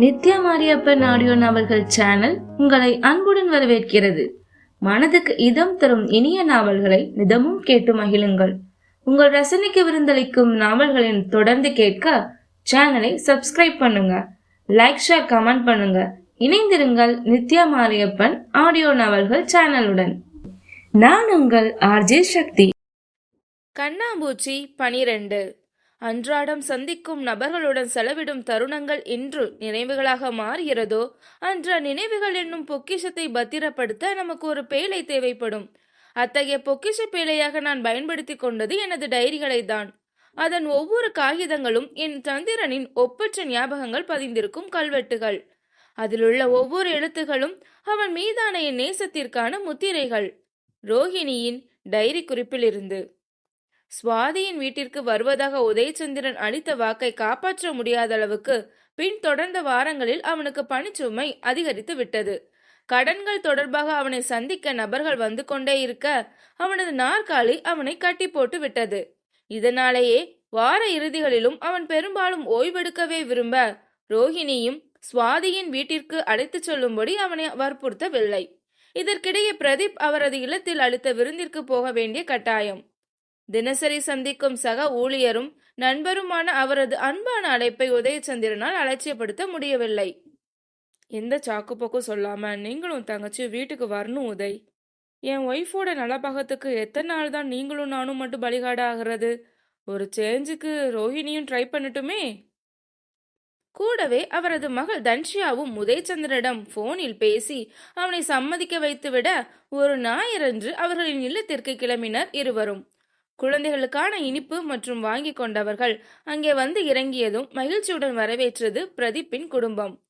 Nithya Mariyappan audio நாவல்கள் channel உங்களை அன்புடன் வரவேற்கிறது. மனதுக்கு இதம் தரும் இனிய நாவல்களை நிதமும் கேட்டு மகிழுங்கள். உங்கள் ரசனைக்கு விருந்தளிக்கும் நாவல்களின் தொடர்ந்து கேட்க சேனலை சப்ஸ்கிரைப் பண்ணுங்க. லைக் ஷேர் கமெண்ட் பண்ணுங்க. இணைந்திருங்கள் நித்யா மாரியப்பன் ஆடியோ நாவல்கள் சேனலுடன். நான் உங்கள் ஆர்ஜே சக்தி. கண்ணாம்பூச்சி பனிரெண்டு. அன்றாடம் சந்திக்கும் நபர்களுடன் செலவிடும் தருணங்கள் இன்று நினைவுகளாக மாறுகிறதோ அன்று நினைவுகள் என்னும் பொக்கிஷத்தை பத்திரப்படுத்த நமக்கு ஒரு பேழை தேவைப்படும். அத்தகைய பொக்கிஷ பேழையாக நான் பயன்படுத்தி கொண்டது எனது டைரிகளை தான். அதன் ஒவ்வொரு காகிதங்களும் என் சந்திரனின் ஒப்பற்ற ஞாபகங்கள் பதிந்திருக்கும் கல்வெட்டுகள். அதிலுள்ள ஒவ்வொரு எழுத்துகளும் அவன் மீதான என் நேசத்திற்கான முத்திரைகள். ரோஹிணியின் டைரி குறிப்பிலிருந்து சுவாதியின் வீட்டிற்கு வருவதாக உதயச்சந்திரன் அளித்த வாக்கை காப்பாற்ற முடியாத அளவுக்கு பின் தொடர்ந்த வாரங்களில் அவனுக்கு பணிச்சுமை அதிகரித்து விட்டது. கடன்கள் தொடர்பாக அவனை சந்திக்க நபர்கள் வந்து கொண்டே இருக்க அவனது நாற்காலி அவனை கட்டி போட்டு விட்டது. இதனாலேயே வார இறுதிகளிலும் அவன் பெரும்பாலும் ஓய்வெடுக்கவே விரும்ப ரோஹிணியும் சுவாதியின் வீட்டிற்கு அழைத்துச் செல்லும்படி அவனை வற்புறுத்தவில்லை. இதற்கிடையே பிரதீப் அவரது இல்லத்தில் அளித்த விருந்திற்கு போக வேண்டிய கட்டாயம். தினசரி சந்திக்கும் சக ஊழியரும் நண்பருமான அவரது அன்பான அழைப்பை உதயச்சந்திரனால் அலட்சியப்படுத்த முடியவில்லை. எந்த சாக்குப்போக்கும் சொல்லாம நீங்களும் தங்கச்சி வீட்டுக்கு வரணும் உதய். என் ஒய்ஃபோட நலபாகத்துக்கு எத்தனை நாள் தான் நீங்களும் நானும் மட்டும் பலிகாடு ஆகிறது ஒரு சேஞ்சுக்கு ரோஹிணியும் ட்ரை பண்ணட்டுமே? கூடவே அவரது மகள் தன்ஷியாவும் உதயச்சந்திரனிடம் போனில் பேசி அவனை சம்மதிக்க வைத்துவிட ஒரு ஞாயிறன்று அவர்களின் இல்லத்திற்கு கிளம்பினர் இருவரும். குழந்தைகளுக்கான இனிப்பு மற்றும் வாங்கி கொண்டவர்கள் அங்கே வந்து இறங்கியதும் மகிழ்ச்சியுடன் வரவேற்றது பிரதீப்பின் குடும்பம்.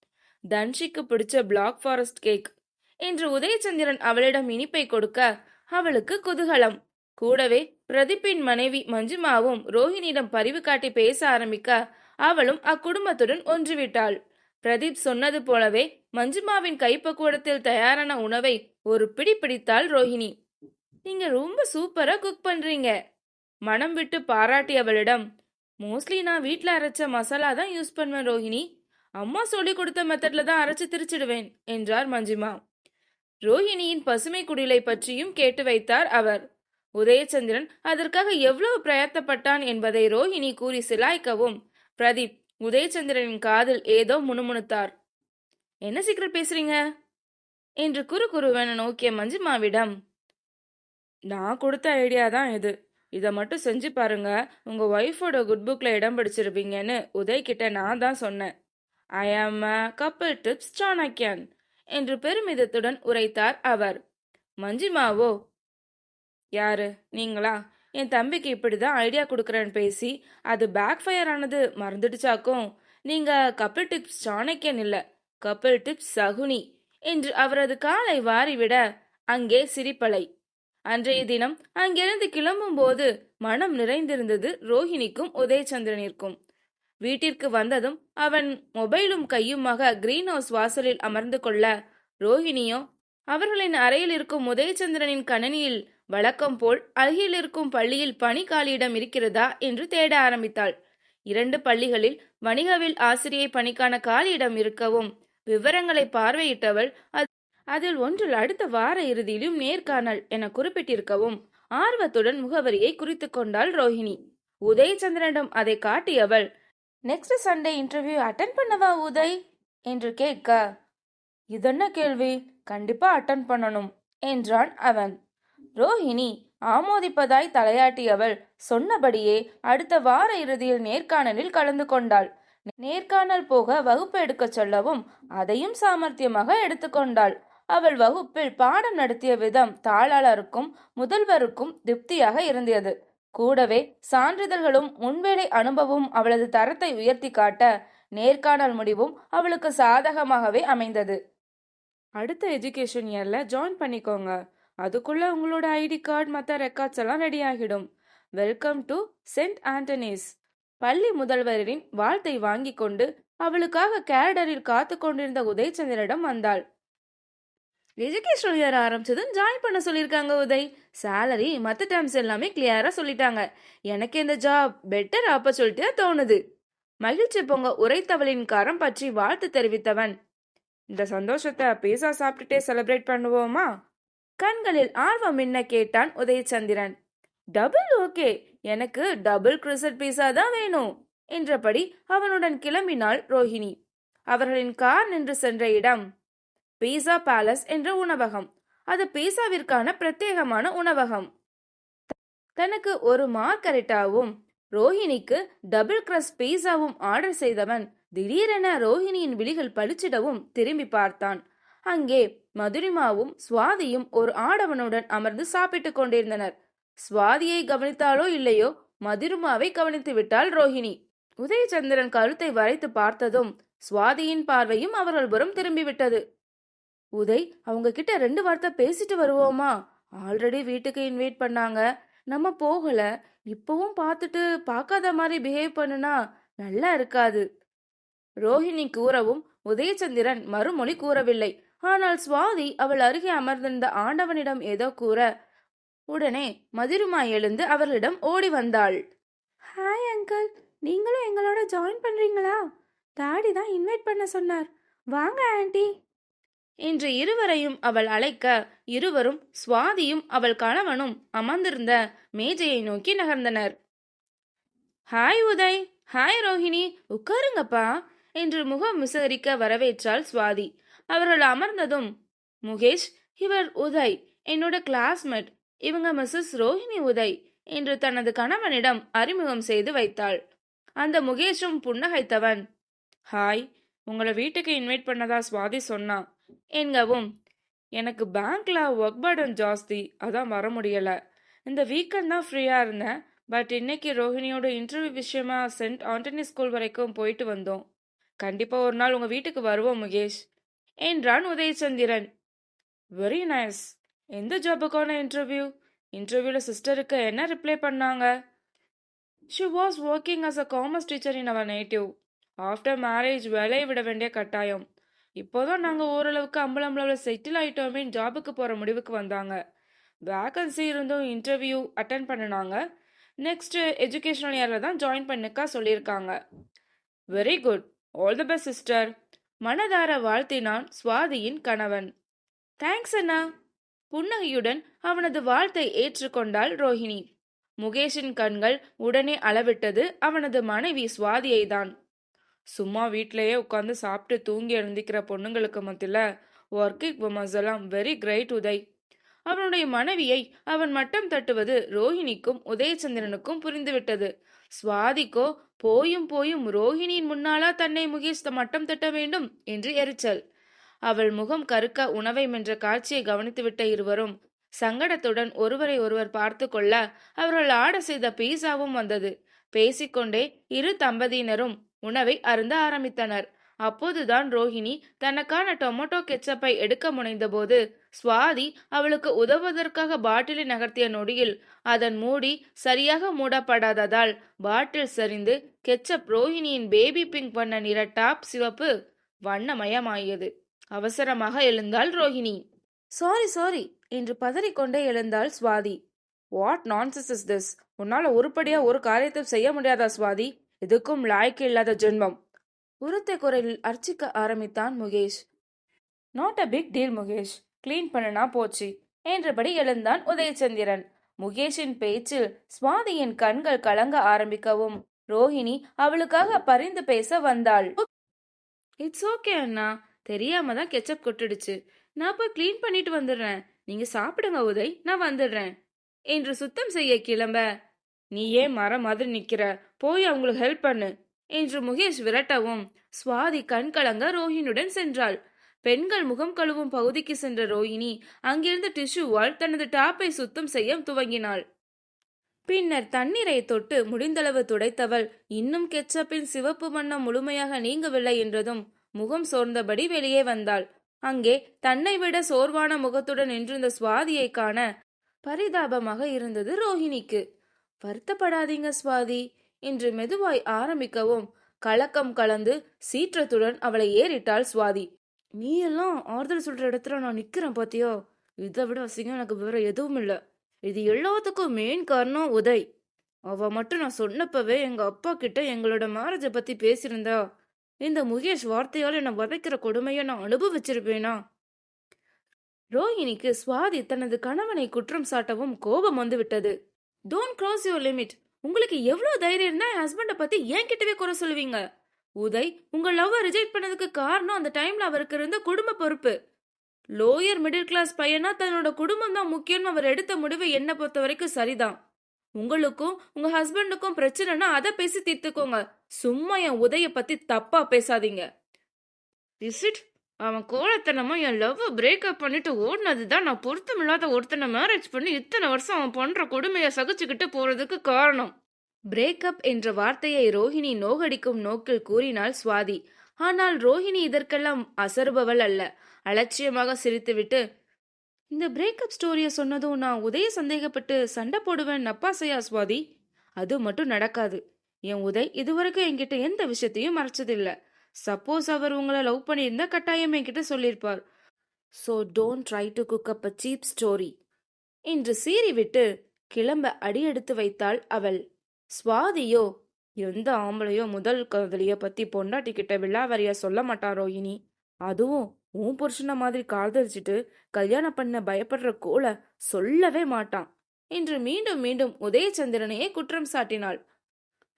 தன்ஷிக்கு பிடிச்ச பிளாக் ஃபாரஸ்ட் கேக். என்று உதயச்சந்திரன் அவளிடம் இனிப்பை கொடுக்க அவளுக்கு குதூகலம். கூடவே பிரதீப்பின் மனைவி மஞ்சுமாவும் ரோஹிணியிடம் பரிவு காட்டி பேச ஆரம்பிக்க அவளும் அக்குடும்பத்துடன் ஒன்றுவிட்டாள். பிரதீப் சொன்னது போலவே மஞ்சுமாவின் கைப்பக்குவடத்தில் தயாரான உணவை ஒரு பிடி பிடித்தாள் ரோஹிணி. நீங்க ரொம்ப சூப்பரா குக் பண்றீங்க. மனம் விட்டு பாராட்டியவளிடம் மோஸ்ட்லி நான் வீட்டில் அரைச்ச மசாலா தான் யூஸ் பண்ணுவேன் ரோஹிணி. அம்மா சொல்லி கொடுத்த மெத்தட்ல தான் அரைச்சு திரிச்சிடுவேன் என்றார் மஞ்சுமா. ரோஹிணியின் பசுமை குடிலை பற்றியும் கேட்டு வைத்தார் அவர். உதயச்சந்திரன் அதற்காக எவ்வளவு பிரயத்தப்பட்டான் என்பதை ரோஹிணி கூறி சிலாய்க்கவும் பிரதீப் உதயச்சந்திரனின் காதில் ஏதோ முணுமுணுத்தார். என்ன சீக்கிரம் பேசுறீங்க? என்று குறு குருவென நோக்கிய மஞ்சுமாவிடம் நான் கொடுத்த ஐடியா தான் இது. இதை மட்டும் செஞ்சு பாருங்க. உங்க ஒய்ஃபோட குட் புக்ல இடம் பிடிச்சிருப்பீங்கன்னு உதய் கிட்ட நான் தான் சொன்னேன். ஐ ஆம் அ கப்பல் டிப்ஸ் சாணக்கியன் என்று பெருமிதத்துடன் உரைத்தார் அவர். மஞ்சிமாவோ யாரு? நீங்களா? என் தம்பிக்கு இப்படி தான் ஐடியா கொடுக்குறேன்னு பேசி அது பேக் ஃபயர் ஆனது மறந்துடுச்சாக்கும். நீங்க கப்பல் டிப்ஸ் சாணக்கியன் இல்ல. கப்பல் டிப்ஸ் சகுனி என்று அவரது காலை வாரிவிட அங்கே சிரிப்பலை. அன்றைய தினம் அங்கிருந்து கிளம்பும் போது மனம் நிறைந்திருந்தது ரோஹிணிக்கும் உதயச்சந்திரனிற்கும். வீட்டிற்கு வந்ததும் அவன் மொபைலும் கையுமாக கிரீன் ஹவுஸ் வாசலில் அமர்ந்து கொள்ள ரோஹிணியோ அவர்களின் அறையில் இருக்கும் உதயச்சந்திரனின் கணனியில் வழக்கம் போல் அருகில் இருக்கும் பள்ளியில் பணி காலியிடம் இருக்கிறதா? என்று தேட ஆரம்பித்தாள். இரண்டு பள்ளிகளில் வணிகவில் ஆசிரியை பணிக்கான காலியிடம் இருக்கவும் விவரங்களை பார்வையிட்டவள் அதில் ஒன்றில் அடுத்த வார இறுதியிலும் நேர்காணல் என குறிப்பிட்டிருக்கவும் ஆர்வத்துடன் முகவரியை குறித்து கொண்டாள் ரோஹிணி. உதயச்சந்திரனிடம் அதை காட்டியவள் நெக்ஸ்ட் சண்டே இன்டர்வியூ அட்டன் பண்ணவா உதய்? என்று கேட்க இதென்ன கேள்வி? கண்டிப்பா அட்டன் பண்ணணும் என்றான் அவன். ரோஹிணி ஆமோதிப்பதாய் தலையாட்டியவள் சொன்னபடியே அடுத்த வார இறுதியில் நேர்காணலில் கலந்து கொண்டாள். நேர்காணல் போக வகுப்பு எடுக்கச் சொல்லவும் அதையும் சாமர்த்தியமாக எடுத்துக்கொண்டாள் அவள் வகுப்பில் பாடம் நடத்திய விதம் தாளாளருக்கும் முதல்வருக்கும் திருப்தியாக இருந்தது. கூடவே சான்றிதழ்களும் முன்வேலை அனுபவமும் அவளது தரத்தை உயர்த்தி காட்ட நேர்காணல் முடிவும் அவளுக்கு சாதகமாகவே அமைந்தது. அடுத்த எஜுகேஷன் இயர்ல ஜாயின் பண்ணிக்கோங்க. அதுக்குள்ள உங்களோட ஐடி கார்டு மற்ற ரெக்கார்ட்ஸ் எல்லாம் ரெடி ஆகிடும். Welcome to Saint Antony's. பள்ளி முதல்வரின் வாழ்த்தை வாங்கி கொண்டு அவளுக்காக கேரடரில் காத்து கொண்டிருந்த உதயச்சந்திரிடம் வந்தாள். எஜுகேஷனல் இயர் ஆரம்பிச்சதும் ஜாயின் பண்ண சொல்லியிருக்காங்க உதய். சேலரி மற்ற டேர்ம்ஸ் எல்லாமே கிளியராக சொல்லிட்டாங்க. எனக்கு இந்த ஜாப் பெட்டர் ஆப்பர்ச்சுனிட்டியா தோணுது. மகிழ்ச்சி பொங்க உரைத்தவளின் கரம் பற்றி வாழ்த்து தெரிவித்தவன். இந்த சந்தோஷத்தை பீஸா சாப்பிட்டுட்டே செலிப்ரேட் பண்ணுவோமா? கண்களில் ஆர்வம் என்ன கேட்டான் உதயச்சந்திரன். டபுள் ஓகே எனக்கு டபுள் கிரிசட் பீஸா தான் வேணும் என்றபடி அவனுடன் கிளம்பினாள் ரோஹிணி. அவர்களின் கார் நின்று சென்ற இடம். பீஸா பேலஸ் என்ற உணவகம். அது பீஸாவிற்கான பிரத்யேகமான உணவகம். தனக்கு ஒரு மார்கரிட்டாவும் ரோஹிணிக்கு டபுள் கிரஸ் பீஸாவும் ஆர்டர் செய்தவன் திடீரென ரோஹிணியின் விழிகள் பளிச்சிடவும் திரும்பி பார்த்தான். அங்கே மதுரிமாவும் சுவாதியும் ஒரு ஆடவனுடன் அமர்ந்து சாப்பிட்டுக் கொண்டிருந்தனர். சுவாதியை கவனித்தாலோ இல்லையோ மதுரிமாவை கவனித்து விட்டாள் ரோஹிணி. உதயச்சந்திரன் கழுத்தை வரைத்து பார்த்ததும் சுவாதியின் பார்வையும் அவர்கள் புறம் திரும்பிவிட்டது. உதய் அவங்க கிட்ட ரெண்டு வார்த்தை பேசிட்டு வருவோமா? ஆல்ரெடி வீட்டுக்கு இன்வைட் பண்ணாங்க. நம்ம போகல. இப்பவும் பார்த்துட்டு பார்க்காத மாதிரி பிஹேவ் பண்ணுனா நல்லா இருக்காது. ரோஹிணி கூறவும் உதயச்சந்திரன் மறுமொழி கூறவில்லை. ஆனால் சுவாதி அவள் அருகே அமர்ந்திருந்த ஆண்டவனிடம் ஏதோ கூற உடனே மதிருமா எழுந்து அவர்களிடம் ஓடி வந்தாள். ஹாய் அங்கிள் நீங்களும் எங்களோட ஜாயின் பண்றீங்களா? டாடி தான் இன்வைட் பண்ண சொன்னார். வாங்க ஆண்டி இன்று இருவரையும் அவள் அழைக்க இருவரும் சுவாதியும் அவள் கணவனும் அமர்ந்திருந்த மேஜையை நோக்கி நகர்ந்தனர். ஹாய் உதய் ஹாய் ரோஹிணி உட்காருங்கப்பா என்று முகம் விசகரிக்க வரவேற்றாள் சுவாதி. அவர்கள் அமர்ந்ததும் முகேஷ் இவர் உதய் என்னோட கிளாஸ்மேட் இவங்க மிஸ்ஸஸ் ரோஹிணி உதய் என்று தனது கணவனிடம் அறிமுகம் செய்து வைத்தாள். அந்த முகேஷும் புன்னகைத்தவன். ஹாய் உங்களை வீட்டுக்கு இன்வைட் பண்ணதா சுவாதி சொன்னா என்கவும் எனக்கு பேங்க்ல ஒர்க் பர்டன் ஜாஸ்தி அதான் வர முடியல. இந்த வீக்கெண்ட் தான் ஃப்ரீயா இருந்தேன். பட் இன்னைக்கு ரோஹிணியோட இன்டர்வியூ விஷயமா சென்ட் ஆண்டனி ஸ்கூல் வரைக்கும் போயிட்டு வந்தோம். கண்டிப்பா ஒரு நாள் உங்க வீட்டுக்கு வருவோம் முகேஷ். என்றான் உதயச்சந்திரன் வெரி நைஸ் எந்த ஜாபுக்கான இன்டர்வியூ இன்டர்வியூல சிஸ்டருக்கு என்ன ரிப்ளை பண்ணாங்க? She was working as a commerce teacher in her native after marriage வேலையை விட வேண்டிய கட்டாயம். இப்போதான் நாங்கள் ஓரளவுக்கு அம்பலம்பளவில் செட்டில் ஆயிட்டோமே ஜாபுக்கு போகிற முடிவுக்கு வந்தாங்க. வேகன்சி இருந்தும் இன்டர்வியூ அட்டன் பண்ணினாங்க. நெக்ஸ்ட் எஜுகேஷனல் இயரில் தான் ஜாயின் பண்ணிக்கா சொல்லியிருக்காங்க very good all the best sister மனதார வாழ்த்தினான் சுவாதியின் கணவன். தேங்க்ஸ் அண்ணா. புன்னகையுடன் அவனது வாழ்த்தை ஏற்றுக்கொண்டாள் ரோஹிணி. முகேஷின் கண்கள் உடனே அளவிட்டது அவனது மனைவி சுவாதியை தான் சும்மா வீட்லேயே உட்காந்து சாப்பிட்டு தூங்கி எழுந்திக்கிற பொண்ணுங்களுக்கு மத்தியில் ஒர்க்கிங் உமன்ஸ் எல்லாம் வெரி கிரேட் உதய். அவனுடைய மனைவியை அவன் மட்டம் தட்டுவது ரோஹிணிக்கும் உதயச்சந்திரனுக்கும் புரிந்துவிட்டது. சுவாதிக்கோ போயும் போயும் ரோஹிணியின் முன்னாலா தன்னை முகேஷ் மட்டம் தட்ட வேண்டும்? என்று எரிச்சல். அவள் முகம் கருக்க உணவை மென்ற காட்சியை கவனித்துவிட்ட இருவரும் சங்கடத்துடன் ஒருவரை ஒருவர் பார்த்து கொள்ள அவர்கள் ஆட செய்த பீஸாவும் வந்தது. பேசிக்கொண்டே இரு தம்பதியினரும் உணவை அருந்த ஆரம்பித்தனர். அப்போதுதான் ரோஹிணி தனக்கான டொமேட்டோ கெச்சப்பை எடுக்க முனைந்தபோது சுவாதி அவளுக்கு உதவுவதற்காக பாட்டிலை நகர்த்திய நொடியில் அதன் மூடி சரியாக மூடப்படாததால் பாட்டில் சரிந்து கெச்சப் ரோஹிணியின் பேபி பிங்க் வண்ண நிற டாப் சிவப்பு வண்ணமயமாகியது அவசரமாக எழுந்தாள் ரோஹிணி. சாரி சாரி என்று பதறிக்கொண்டே எழுந்தாள் Swathi. What nonsense is this உன்னால் உருப்படியா ஒரு காரியத்தை செய்ய முடியாதா சுவாதி? எதுக்கும் லாய்க்கு இல்லாத ஜென்மம். உரத்த குரலில் அர்ச்சிக்க ஆரம்பித்தான் Mukesh. Not a big deal Mukesh. Clean பண்ணனா போச்சு. என்றபடி எழுந்தான் உதயச்சந்திரன். முகேஷின் பேச்சில் சுவாதியின் கண்கள் கலங்க ஆரம்பிக்கவும் ரோஹிணி அவளுக்காக பரிந்து பேச வந்தாள். இட்ஸ் ஓகே அண்ணா. தெரியாம தான் கெச்சப் கொட்டுடுச்சு. நான் போய் க்ளீன் பண்ணிட்டு வந்துடுறேன். நீங்க சாப்பிடுங்க உதய். நான் வந்துடுறேன். என்று சுத்தம் செய்ய கிளம்ப நீ ஏன் மரம் மாதிரி நிக்கிற. போய் அவங்களுக்கு ஹெல்ப் பண்ணு. என்று முகேஷ் விரட்டவும் சுவாதி கண் கலங்க ரோஹினுடன் சென்றாள். பெண்கள் முகம் கழுவும் பகுதிக்கு சென்ற ரோஹிணி அங்கிருந்த டிஷ்யூவால் தனது டாப்பை சுத்தம் செய்ய துவங்கினாள். பின்னர் தண்ணீரை தொட்டு முடிந்தளவு துடைத்தவள் இன்னும் கெச்சப்பின் சிவப்பு வண்ணம் முழுமையாக நீங்கவில்லை என்றதும் முகம் சோர்ந்தபடி வெளியே வந்தாள். அங்கே தன்னை விட சோர்வான முகத்துடன் நின்றிருந்த சுவாதியை காண பரிதாபமாக இருந்தது ரோஹிணிக்கு வருத்தப்படாதீங்க சுவாதி என்று மெதுவாய் ஆரம்பிக்கவும். கலக்கம் கலந்து சீற்றத்துடன் அவளை ஏறிட்டாள் சுவாதி. நீ எல்லாம் ஆறுதல் சொல்ற இடத்துல நான் நிக்கிறேன் பாத்தியோ? இதை விட அசிங்கம் எனக்கு விவரம் எதுவும் இல்லை. இது எல்லாத்துக்கும் மெயின் காரணம் உதய். அவ மட்டும் நான் சொன்னப்பவே எங்க அப்பா கிட்ட எங்களோட மேரேஜை பத்தி பேசியிருந்தா. இந்த முகேஷ் வார்த்தையால் என்னை வதைக்கிற கொடுமையை நான் அனுபவிச்சிருப்பேனா? ரோஹிணிக்கு சுவாதி தனது கணவனை குற்றம் சாட்டவும் கோபம் வந்து விட்டது டோன்ட் கிராஸ் யுவர் லிமிட் உங்களுக்கு எவ்வளோ தைரியம் இருந்தால் என் ஹஸ்பண்டை பற்றி ஏன் கிட்டவே குறை சொல்லுவீங்க. உதய் உங்கள் லவ்வை ரிஜெக்ட் பண்ணதுக்கு காரணம் அந்த டைமில் அவருக்கு இருந்த குடும்ப பொறுப்பு. லோயர் மிடில் கிளாஸ் பையனா தன்னோட குடும்பம் தான் முக்கியம்னு அவர் எடுத்த முடிவு என்னை பொறுத்த வரைக்கும் சரிதான். உங்களுக்கும் உங்க ஹஸ்பண்டுக்கும் பிரச்சனைனா அதை பேசி தீர்த்துக்கோங்க. சும்மா என் உதய பத்தி தப்பா பேசாதீங்க. இஸ் இட் அவன் கோலத்தனமா என் லவ் பிரேக்கப் பண்ணிட்டு ஓடினது தான் நான் பொருத்தமில்லாத ஒருத்தனை மேரேஜ் பண்ணி இத்தனை வருஷம் அவன் பண்ற கொடுமையை சகிச்சுக்கிட்டு போறதுக்கு காரணம். பிரேக்கப் என்ற வார்த்தையை ரோஹிணி நோகடிக்கும் நோக்கில் கூறினாள் சுவாதி. ஆனால் ரோஹிணி இதற்கெல்லாம் அசருபவள் அல்ல. அலட்சியமாக சிரித்துவிட்டு இந்த பிரேக்கப் ஸ்டோரியை சொன்னதும் நான் உதய சந்தேகப்பட்டு சண்டை போடுவேன் நப்பாசையா சுவாதி? அது மட்டும் நடக்காது. என் உதய் இதுவரைக்கும் என்கிட்ட எந்த விஷயத்தையும் மறைச்சதில்லை. சப்போஸ் அவர் உங்களை லவ் பண்ணியிருந்தா கட்டாயம் என்கிட்ட சொல்லியிருப்பார். So don't try to cook up a cheap story என்று சீறிவிட்டு கிளம்ப அடியெடுத்து வைத்தாள் அவள். சுவாதியோ எந்த ஆம்பளையோ முதல் காதலிய பத்தி பொண்டாட்டி கிட்ட விழாவறியா சொல்ல மாட்டாரோ இனி? அதுவும் உன் புருஷனை மாதிரி காதலிச்சிட்டு கல்யாணம் பண்ண பயப்படுற கோல சொல்லவே மாட்டான். என்று மீண்டும் மீண்டும் உதயச்சந்திரனையே குற்றம் சாட்டினாள்.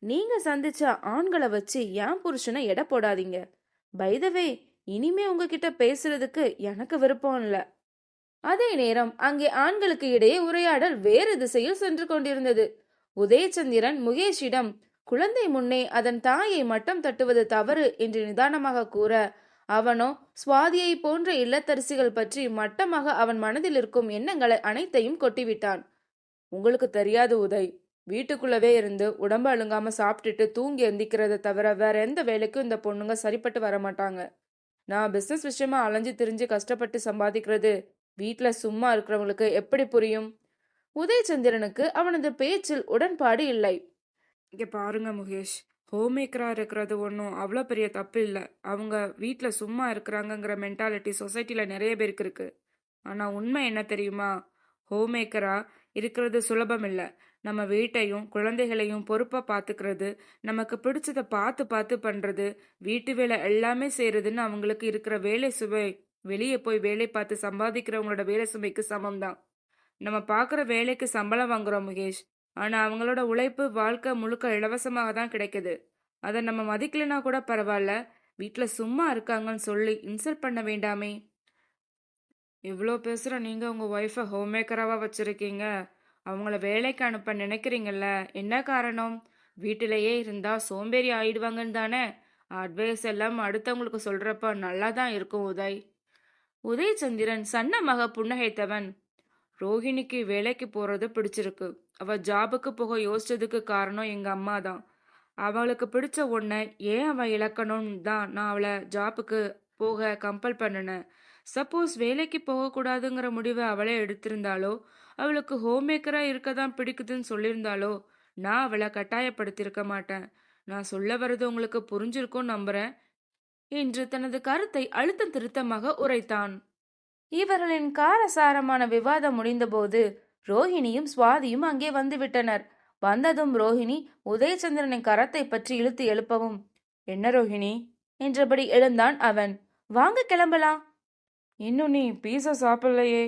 நீங்க சந்திச்ச ஆண்களை வச்சு என் புருஷனை எடை போடாதீங்க. பைதவே இனிமே உங்ககிட்ட பேசுறதுக்கு எனக்கு விருப்பம் இல்ல. அதே நேரம் அங்கே ஆண்களுக்கு இடையே உரையாடல் வேறு திசையில் சென்று கொண்டிருந்தது. உதயச்சந்திரன் முகேஷிடம் குழந்தை முன்னே அதன் தாயை மட்டம் தட்டுவது தவறு என்று நிதானமாக கூற அவனோ சுவாதியை போன்ற இல்லத்தரசிகள் பற்றி மட்டமாக அவன் மனதில் இருக்கும் எண்ணங்களை அனைத்தையும் கொட்டிவிட்டான். உங்களுக்கு தெரியாது உதய். வீட்டுக்குள்ளவே இருந்து உடம்பு அழுங்காம சாப்பிட்டுட்டு தூங்கி எந்திக்கிறத தவிர வேற எந்த வேலைக்கும் இந்த பொண்ணுங்க சரிப்பட்டு வர மாட்டாங்க. நான் பிசினஸ் விஷயமா அலைஞ்சு திரிஞ்சு கஷ்டப்பட்டு சம்பாதிக்கிறது வீட்டில் சும்மா இருக்கிறவங்களுக்கு எப்படி புரியும்? உதயச்சந்திரனுக்கு அவனது பேச்சில் உடன்பாடு இல்லை. இங்க பாருங்க முகேஷ் ஹோம் மேக்கராக இருக்கிறது ஒன்றும் அவ்வளோ பெரிய தப்பு இல்லை. அவங்க வீட்டில் சும்மா இருக்கிறாங்கங்கிற மென்டாலிட்டி சொசைட்டியில் நிறைய பேருக்கு இருக்கு. ஆனால் உண்மை என்ன தெரியுமா? ஹோம் மேக்கராக இருக்கிறது சுலபம் இல்லை. நம்ம வீட்டையும் குழந்தைகளையும் பொறுப்பாக பார்த்துக்கிறது நமக்கு பிடிச்சதை பார்த்து பார்த்து பண்ணுறது வீட்டு வேலை எல்லாமே செய்கிறதுன்னு அவங்களுக்கு இருக்கிற வேலை சுவை. வெளியே போய் வேலை பார்த்து சம்பாதிக்கிறவங்களோட வேலை சுமைக்கு சமம் தான் நம்ம பார்க்குற வேலைக்கு சம்பளம் வாங்குறோம் முகேஷ். ஆனால் அவங்களோட உழைப்பு வாழ்க்கை முழுக்க இலவசமாக தான் கிடைக்குது. அதை நம்ம மதிக்கலைன்னா கூட பரவாயில்ல. வீட்டில் சும்மா இருக்காங்கன்னு சொல்லி இன்சல்ட் பண்ண வேண்டாமே. இவ்வளோ பேசுகிற நீங்கள் உங்கள் ஒய்ஃபை ஹோம் மேக்கராக வச்சுருக்கீங்க. அவங்கள வேலைக்கு அனுப்ப நினைக்கிறீங்கல்ல? என்ன காரணம்? வீட்டிலேயே இருந்தால் சோம்பேறி ஆயிடுவாங்கன்னு தானே? அட்வைஸ் எல்லாம் அடுத்தவங்களுக்கு சொல்கிறப்ப நல்லா தான் இருக்கும் உதய். உதயச்சந்திரன் சன்னமாக புன்னகைத்தவன். ரோஹிணிக்கு வேலைக்கு போகிறது பிடிச்சிருக்கு. அவள் ஜாபுக்கு போக யோசிச்சதுக்கு காரணம் எங்கள் அம்மா தான். அவளுக்கு பிடிச்ச ஒன்றை ஏன் அவள் இழக்கணும்னு தான் நான் அவளை ஜாப்புக்கு போக கம்பல் பண்ணினேன். சப்போஸ் வேலைக்கு போகக்கூடாதுங்கிற முடிவை அவளே எடுத்திருந்தாலோ அவளுக்கு ஹோம் மேக்கராக இருக்க தான் பிடிக்குதுன்னு சொல்லியிருந்தாலோ நான் அவளை கட்டாயப்படுத்தியிருக்க மாட்டேன். நான் சொல்ல வர்றது உங்களுக்கு புரிஞ்சிருக்கும் நம்புறேன் என்று தனது கருத்தை அழுத்தம் திருத்தமாக உரைத்தான். இவர்களின் காரசாரமான விவாதம் முடிந்தபோது ரோஹிணியும் சுவாதியும் அங்கே வந்துவிட்டனர். வந்ததும் ரோஹிணி உதயச்சந்திரனின் கரத்தை பற்றி இழுத்து எழுப்பவும். என்ன ரோஹிணி? என்றபடி எழுந்தான் அவன். வாங்க கிளம்பலாம். இன்னும் நீ பீஸா சாப்பிடலையே?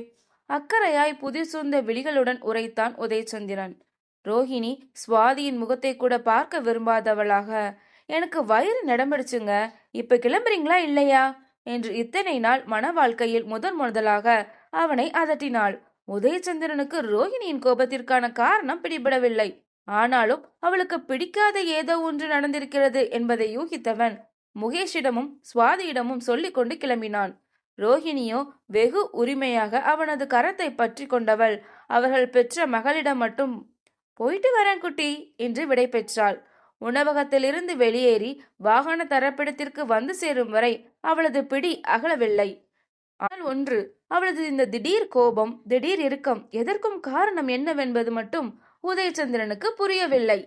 அக்கறையாய் புதிசூர்ந்த விழிகளுடன் உரைத்தான் உதயச்சந்திரன். ரோஹிணி சுவாதியின் முகத்தை கூட பார்க்க விரும்பாதவளாக எனக்கு வயிறு நடம்பிடுச்சுங்க இப்ப கிளம்புறீங்களா இல்லையா? என்று இத்தனை நாள் மன வாழ்க்கையில் முதன் முதலாக அவனை அதட்டினாள். உதயச்சந்திரனுக்கு ரோஹிணியின் கோபத்திற்கான காரணம் பிடிபடவில்லை. ஆனாலும் அவளுக்கு பிடிக்காத ஏதோ ஒன்று நடந்திருக்கிறது என்பதை யூகித்தவன் முகேஷிடமும் சுவாதியிடமும் சொல்லிக்கொண்டு கிளம்பினான். ரோஹிணியோ வெகு உரிமையாக அவனது கரத்தை பற்றி கொண்டவள். அவர்கள் பெற்ற மகளிடம் மட்டும் போயிட்டு வரேன் குட்டி என்று விடை பெற்றாள். உணவகத்திலிருந்து வெளியேறி வாகன தரப்பிடத்திற்கு வந்து சேரும் வரை அவளது பிடி அகலவில்லை. ஆனால் ஒன்று அவளது இந்த திடீர் கோபம் திடீர் இறுக்கம் எதற்கும் காரணம் என்னவென்பது மட்டும் உதயச்சந்திரனுக்கு புரியவில்லை.